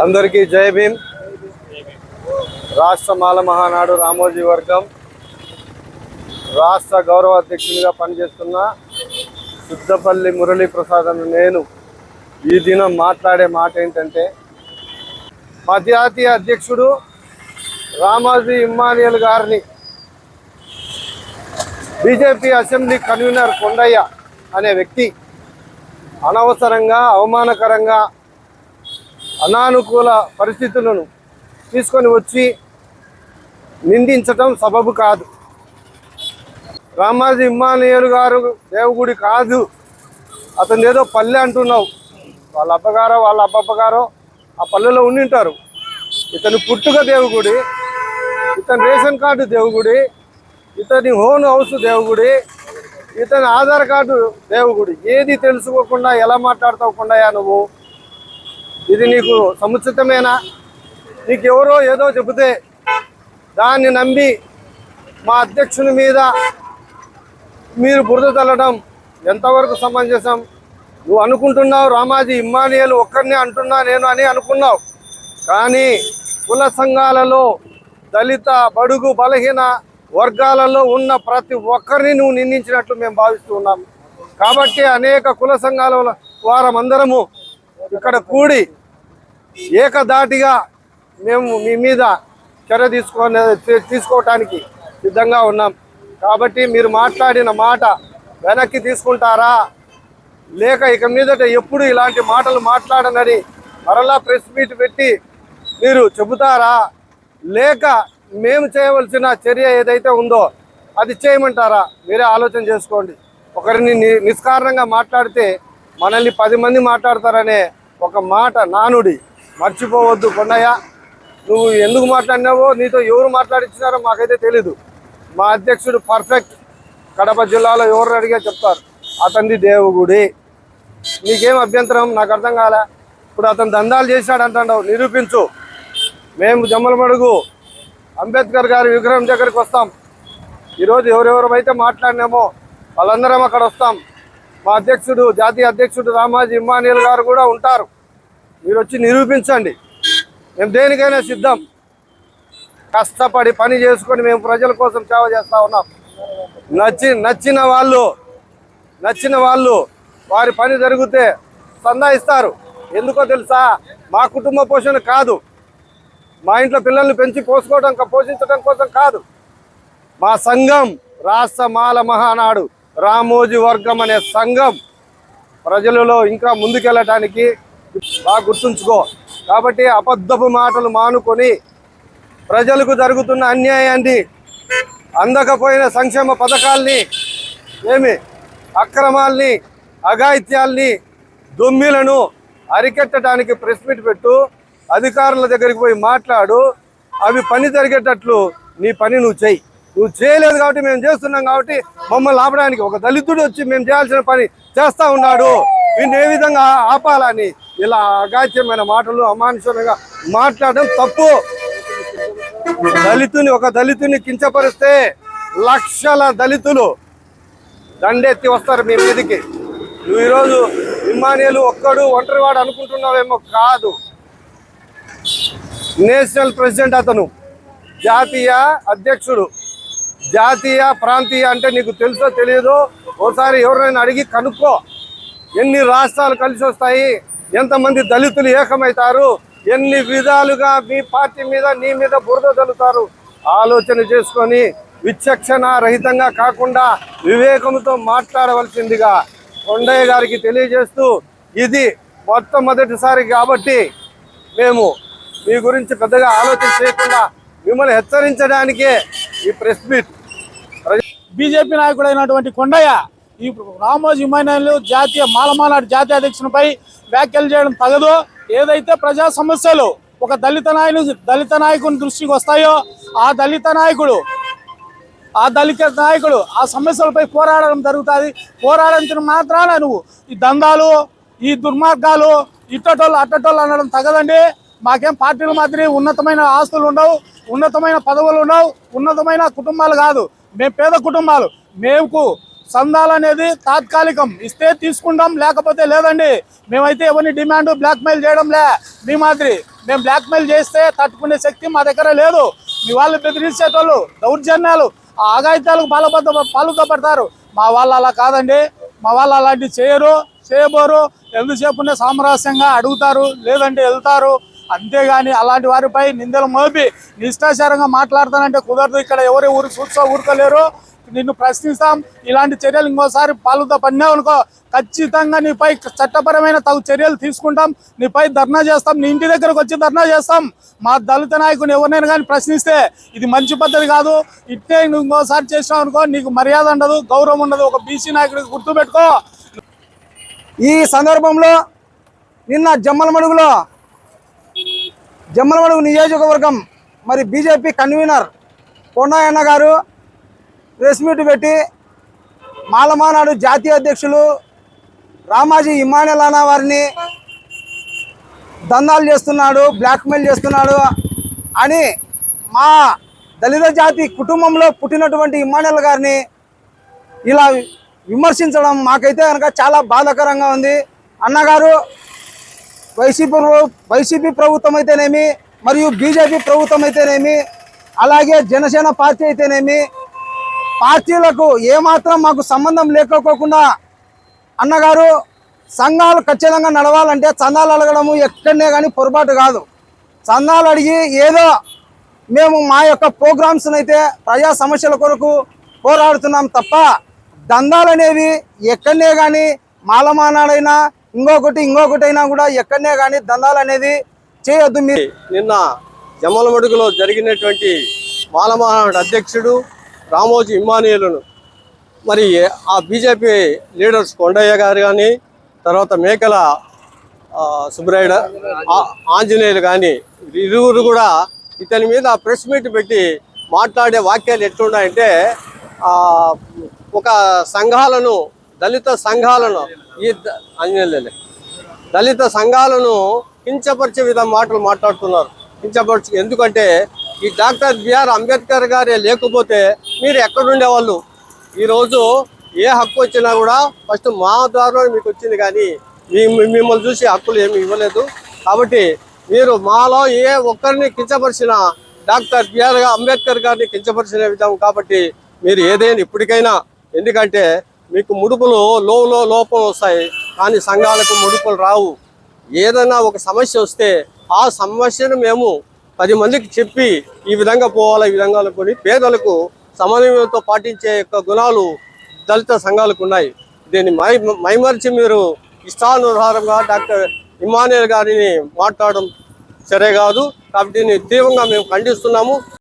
అందరికీ జై భీమ్. రాష్ట్ర మాల మహానాడు రామోజీ వర్గం. రాష్ట్ర గౌరవ అధ్యక్షునిగా పనిచేస్తున్న సిద్ధపల్లి మురళీ ప్రసాద్ అని నేను ఈ దినం మాట్లాడే మాట ఏంటంటే మా జాతీయ అధ్యక్షుడు రామోజీ ఇమ్మానియల్ గారిని బీజేపీ అసెంబ్లీ కన్వీనర్ కొండయ్య అనే వ్యక్తి అనవసరంగా అవమానకరంగా అనానుకూల పరిస్థితులను తీసుకొని వచ్చి నిందించటం సబబు కాదు. రామాజీ ఇమ్మానియలు గారు దేవుగుడి కాదు. అతను ఏదో పల్లె అంటున్నావు. వాళ్ళ అబ్బగారో వాళ్ళ అబ్బబ్బగారో ఆ పల్లెలో ఉండింటారు. ఇతని పుట్టుక దేవుగుడి ఇతని రేషన్ కార్డు దేవుగుడి ఇతని హోన్ హౌస్ దేవుగుడి ఇతని ఆధార్ కార్డు దేవుగుడి. ఏది తెలుసుకోకుండా ఎలా మాట్లాడతావు కొండయ్యా నువ్వు ఇది నీకు సముచితమేనా? నీకు ఎవరో ఏదో చెబితే దాన్ని నమ్మి మా అధ్యక్షుని మీద మీరు బురద తల్లడం ఎంతవరకు సమంజసం? నువ్వు అనుకుంటున్నావు రామాజీ ఇమ్మానియలు ఒక్కరినే అంటున్నా నేను అని అనుకున్నావు. కానీ కుల సంఘాలలో దళిత బడుగు బలహీన వర్గాలలో ఉన్న ప్రతి ఒక్కరిని నువ్వు నిందించినట్లు మేము భావిస్తూ ఉన్నాం. కాబట్టి అనేక కుల సంఘాల వారమందరము ఇక్కడ కూడి ఏకదాటిగా మేము మీ మీద చర్య తీసుకునే తీసుకోవటానికి సిద్ధంగా ఉన్నాం. కాబట్టి మీరు మాట్లాడిన మాట వెనక్కి తీసుకుంటారా? లేక ఇక మీదట ఎప్పుడు ఇలాంటి మాటలు మాట్లాడనని మరలా ప్రెస్ మీట్ పెట్టి మీరు చెబుతారా? లేక మేము చేయవలసిన చర్య ఏదైతే ఉందో అది చేయమంటారా? మీరే ఆలోచన చేసుకోండి. ఒకరిని ని- నిష్కారణంగా మాట్లాడితే మనల్ని పది మంది మాట్లాడతారనే ఒక మాట నానుడి. మర్చిపోవద్దు కొండయ్య. నువ్వు ఎందుకు మాట్లాడినావో నీతో ఎవరు మాట్లాడించినారో మాకైతే తెలీదు. మా అధ్యక్షుడు పర్ఫెక్ట్ కడప జిల్లాలో ఎవరు అడిగా చెప్తారు. అతనిది దేవుగుడి. నీకేం అభ్యంతరం? నాకు అర్థం కాలే. ఇప్పుడు అతను దందాలు చేశాడు అంటాడు నిరూపించు. మేము జమ్మలమడుగు అంబేద్కర్ గారి విగ్రహం దగ్గరికి వస్తాం. ఈరోజు ఎవరెవరమైతే మాట్లాడినామో వాళ్ళందరం అక్కడ వస్తాం. మా అధ్యక్షుడు జాతీయ అధ్యక్షుడు రామాజీ ఇమ్మానియల్ గారు కూడా ఉంటారు. మీరు వచ్చి నిరూపించండి. మేము దేనికైనా సిద్ధం. కష్టపడి పని చేసుకొని మేము ప్రజల కోసం సేవ చేస్తా ఉన్నాం. నచ్చి నచ్చిన వాళ్ళు నచ్చిన వాళ్ళు వారి పని జరిగితే సందా ఇస్తారు. ఎందుకో తెలుసా? మా కుటుంబ పోషణ కాదు. మా ఇంట్లో పిల్లల్ని పెంచి పోసుకోవడం పోషించడం కోసం కాదు. మా సంఘం రాష్ట్ర మాల మహానాడు. రామోజీ వర్గం అనే సంఘం ప్రజలలో ఇంకా ముందుకెళ్ళటానికి బాగా గుర్తుంచుకో. కాబట్టి అబద్ధపు మాటలు మానుకొని ప్రజలకు జరుగుతున్న అన్యాయాన్ని అందకపోయిన సంక్షేమ పథకాల్ని ఏమి అక్రమాల్ని అఘాయిత్యాల్ని దొమ్మిలను అరికెట్టడానికి ప్రెస్ మీట్ పెట్టు అధికారుల దగ్గరికి పోయి మాట్లాడు అవి పని జరిగేటట్లు నీ పని నువ్వు చెయ్యి. నువ్వు చేయలేదు కాబట్టి మేము చేస్తున్నాం కాబట్టి మమ్మల్ని ఆపడానికి ఒక దళితుడు వచ్చి మేము చేయాల్సిన పని చేస్తా ఉన్నాడు. వీటిని ఏ విధంగా ఆపాలని? ఇలా అగాధ్యమైన మాటలు అమానుషంగా మాట్లాడడం తప్పు. దళితుని ఒక దళితుని కించపరిస్తే లక్షల దళితులు దండెత్తి వస్తారు మీ మీదకి. నువ్వు ఈరోజు ఇమ్మానియలు ఒక్కడు ఒంటరివాడు అనుకుంటున్నావేమో కాదు. నేషనల్ ప్రెసిడెంట్ అతను. జాతీయ అధ్యక్షుడు. జాతీయ ప్రాంతీయ అంటే నీకు తెలుసో తెలియదో ఒకసారి ఎవరైనా అడిగి కనుక్కో. ఎన్ని రాష్ట్రాలు కలిసి వస్తాయి ఎంతమంది దళితులు ఏకమవుతారు ఎన్ని విధాలుగా మీ పార్టీ మీద నీ మీద బురద చల్లుతారు ఆలోచన చేసుకొని విచక్షణ రహితంగా కాకుండా వివేకంతో మాట్లాడవలసిందిగా కొండయ్య గారికి తెలియజేస్తూ ఇది మొట్టమొదటిసారి కాబట్టి మేము మీ గురించి పెద్దగా ఆలోచన చేయకుండా మిమ్మల్ని హెచ్చరించడానికే ఈ ప్రెస్ మీట్ బీజేపీ నాయకుడైనటువంటి కొండయ్య ఈ రామోజీ ఇమాన్యులు జాతీయ మాలమానాడు జాతీయ అధ్యక్షునిపై వ్యాఖ్యలు చేయడం తగదు. ఏదైతే ప్రజా సమస్యలు ఒక దళిత నాయకుని దళిత నాయకుని దృష్టికి వస్తాయో ఆ దళిత నాయకుడు ఆ దళిత నాయకుడు ఆ సమస్యలపై పోరాడడం జరుగుతుంది. పోరాడించిన మాత్రాన నువ్వు ఈ దందాలు ఈ దుర్మార్గాలు ఇట్టటోళ్ళు అట్టటోళ్ళు అనడం తగదండి. మాకేం పార్టీల మాదిరి ఉన్నతమైన ఆస్తులు ఉండవు ఉన్నతమైన పదవులు ఉండవు ఉన్నతమైన కుటుంబాలు కాదు. మేము పేద కుటుంబాలు. మేము సందాలు అనేది తాత్కాలికం. ఇస్తే తీసుకుంటాం లేకపోతే లేదండి. మేమైతే ఎవరిని డిమాండ్ బ్లాక్మెయిల్ చేయడం లే మీ మాదిరి. మేము బ్లాక్మెయిల్ చేస్తే తట్టుకునే శక్తి మా దగ్గర లేదు. మీ వాళ్ళు బెదిరించేటోళ్ళు దౌర్జన్యాలు ఆ ఆగాయితాలకు పాల్పడ పాల్గొ పడతారు మా వాళ్ళు అలా కాదండి. మా వాళ్ళు అలాంటివి చేయరు చేయబోరు. ఎంతసేపునే సామరస్యంగా అడుగుతారు లేదంటే వెళ్తారు. అంతేగాని అలాంటి వారిపై నిందలు మోపి నిష్ఠాచారంగా మాట్లాడతానంటే కుదరదు. ఇక్కడ ఎవరు ఊరు చూస్తా ఊరుకోలేరు. నిన్ను ప్రశ్నిస్తాం. ఇలాంటి చర్యలు ఇంకోసారి పాలుతో పడినావు అనుకో ఖచ్చితంగా నీపై చట్టపరమైన తగు చర్యలు తీసుకుంటాం. నీపై ధర్నా చేస్తాం. నీ ఇంటి దగ్గరకు వచ్చి ధర్నా చేస్తాం. మా దళిత నాయకుని ఎవరినైనా కానీ ప్రశ్నిస్తే ఇది మంచి పద్ధతి కాదు. ఇట్టే నువ్వు ఇంకోసారి చేసినావు అనుకో నీకు మర్యాద ఉండదు గౌరవం ఉండదు. ఒక బీసీ నాయకుడికి గుర్తుపెట్టుకో. ఈ సందర్భంలో నిన్న జమ్మలమడుగులో జమ్మలమడుగు నియోజకవర్గం మరి బీజేపీ కన్వీనర్ కొండాయన్న గారు ప్రెస్ మీట్ పెట్టి మాలమానాడు జాతీయ అధ్యక్షులు రామాజీ ఇమానుయల్ వారిని దందాలు చేస్తున్నాడు బ్లాక్మెయిల్ చేస్తున్నాడు అని మా దళిత జాతి కుటుంబంలో పుట్టినటువంటి ఇమానుయల్ గారిని ఇలా విమర్శించడం మాకైతే కనుక చాలా బాధాకరంగా ఉంది. అన్నగారు వైసీపీ వైసీపీ ప్రభుత్వం అయితేనేమి మరియు బీజేపీ ప్రభుత్వం అయితేనేమి అలాగే జనసేన పార్టీ అయితేనేమి పార్టీలకు ఏమాత్రం మాకు సంబంధం లేకపోకుండా అన్నగారు సంఘాలు ఖచ్చితంగా నడవాలంటే చందాలు అడగడము ఎక్కడనే కానీ పొరపాటు కాదు. చందాలు అడిగి ఏదో మేము మా యొక్క ప్రోగ్రామ్స్ని అయితే ప్రజా సమస్యల కొరకు పోరాడుతున్నాం తప్ప దందాలు అనేవి ఎక్కడనే కానీ మాలమానాడైనా ఇంకొకటి ఇంకొకటి అయినా కూడా ఎక్కడనే కానీ దందాలు అనేది చేయొద్దు. మీరు నిన్న జమ్మలమడుగులో జరిగినటువంటి మాలమానాడు అధ్యక్షుడు రామోజీ ఇమ్మానియులను మరి ఆ బీజేపీ లీడర్స్ కొండయ్య గారు కానీ తర్వాత మేకల ఆ, ఆంజనేయులు కానీ ఇరువురు కూడా ఇతని మీద ప్రెస్ మీట్ పెట్టి మాట్లాడే వాక్యాలు ఎట్లున్నాయంటే ఒక సంఘాలను దళిత సంఘాలను ఈ ద- దళిత సంఘాలను కించపరిచే విధంగా మాటలు మాట్లాడుతున్నారు. కించపరచు ఎందుకంటే ఈ డాక్టర్ బిఆర్ అంబేద్కర్ గారే లేకపోతే మీరు ఎక్కడుండేవాళ్ళు ఈరోజు ఏ హక్కు వచ్చినా కూడా ఫస్ట్ మా ద్వారా మీకు వచ్చింది కానీ మిమ్మల్ని చూసి హక్కులు ఏమి ఇవ్వలేదు. కాబట్టి మీరు మాలో ఏ ఒక్కరిని కించపరిచిన డాక్టర్ బిఆర్ అంబేద్కర్ గారిని కించపరిచిన విధం కాబట్టి మీరు ఏదైనా ఇప్పటికైనా ఎందుకంటే మీకు ముడుపులు లోలో లోపం వస్తాయి కానీ సంఘాలకు ముడుపులు రావు. ఏదైనా ఒక సమస్య వస్తే ఆ సమస్యను మేము పది మందికి చెప్పి ఈ విధంగా పోవాలి ఈ విధంగా కొని పేదలకు సమన్వయంతో పాటించే యొక్క గుణాలు దళిత సంఘాలకు ఉన్నాయి. దీన్ని మై మైమరిచి మీరు ఇష్టానుసారంగా డాక్టర్ ఇమానుయల్ గారిని మాట్లాడడం సరే కాదు. కాబట్టి దీన్ని తీవ్రంగా మేము ఖండిస్తున్నాము.